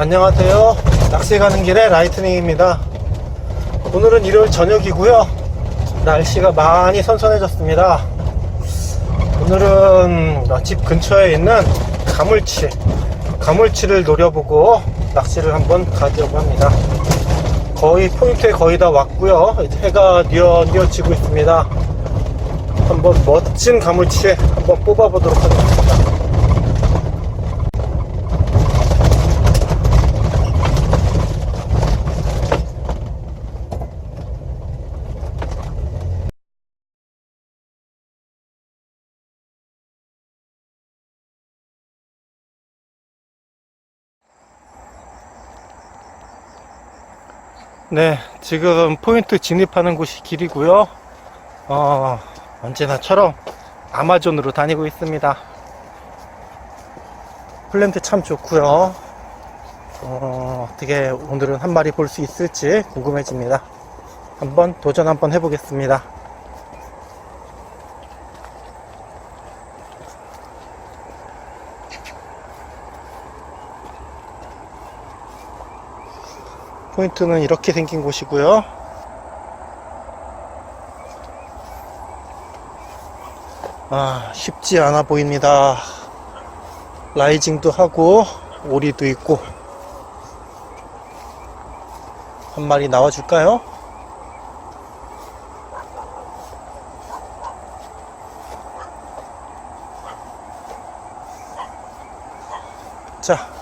안녕하세요. 낚시 가는 길의 라이트닝입니다. 오늘은 일요일 저녁이고요. 날씨가 많이 선선해졌습니다. 오늘은 집 근처에 있는 가물치, 가물치를 노려보고 낚시를 한번 가려고 합니다. 거의 포인트에 거의 다 왔고요. 해가 뉘어 뉘어지고 있습니다. 한번 멋진 가물치 한번 뽑아보도록 하겠습니다. 네, 지금 포인트 진입하는 곳이 길이고요. 어, 언제나처럼 아마존으로 다니고 있습니다. 플랜트 참 좋고요. 어, 어떻게 오늘은 한 마리 볼 수 있을지 궁금해집니다. 한번 도전 한번 해보겠습니다. 포인트는 이렇게 생긴 곳이고요. 아, 쉽지 않아 보입니다. 라이징도 하고, 오리도 있고. 한 마리 나와줄까요? 자,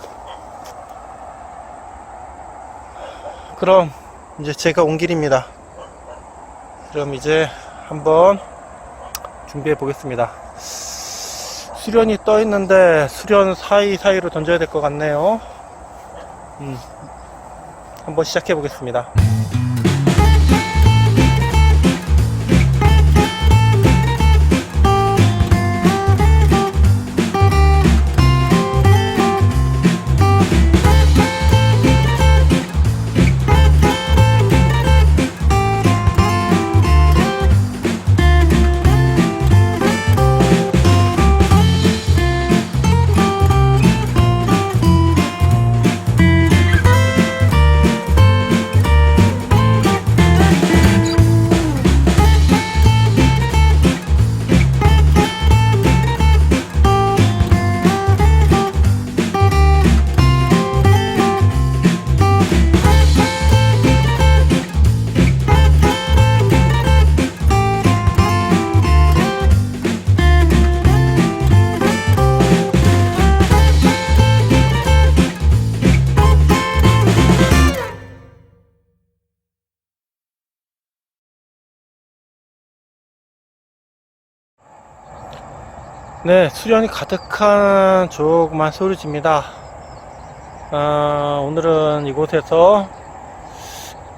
그럼 이제 제가 온 길입니다. 그럼 이제 한번 준비해 보겠습니다. 수련이 떠 있는데 수련 사이사이로 던져야 될 것 같네요. 음, 한번 시작해 보겠습니다. 네, 수련이 가득한 조그만 소리집니다. 아, 오늘은 이곳에서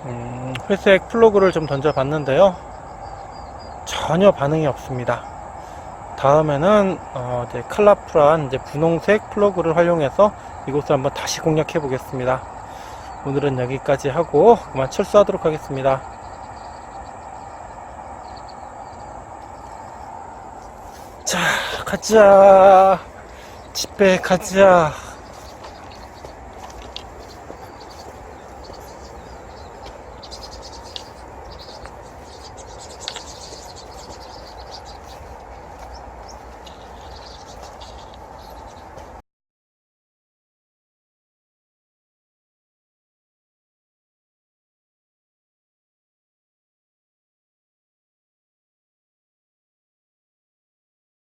음, 회색 플로그를 좀 던져봤는데요. 전혀 반응이 없습니다. 다음에는 어, 이제 칼라풀한 이제 분홍색 플로그를 활용해서 이곳을 한번 다시 공략해 보겠습니다. 오늘은 여기까지 하고 그만 철수하도록 하겠습니다. 자, 가자. 집에 가자.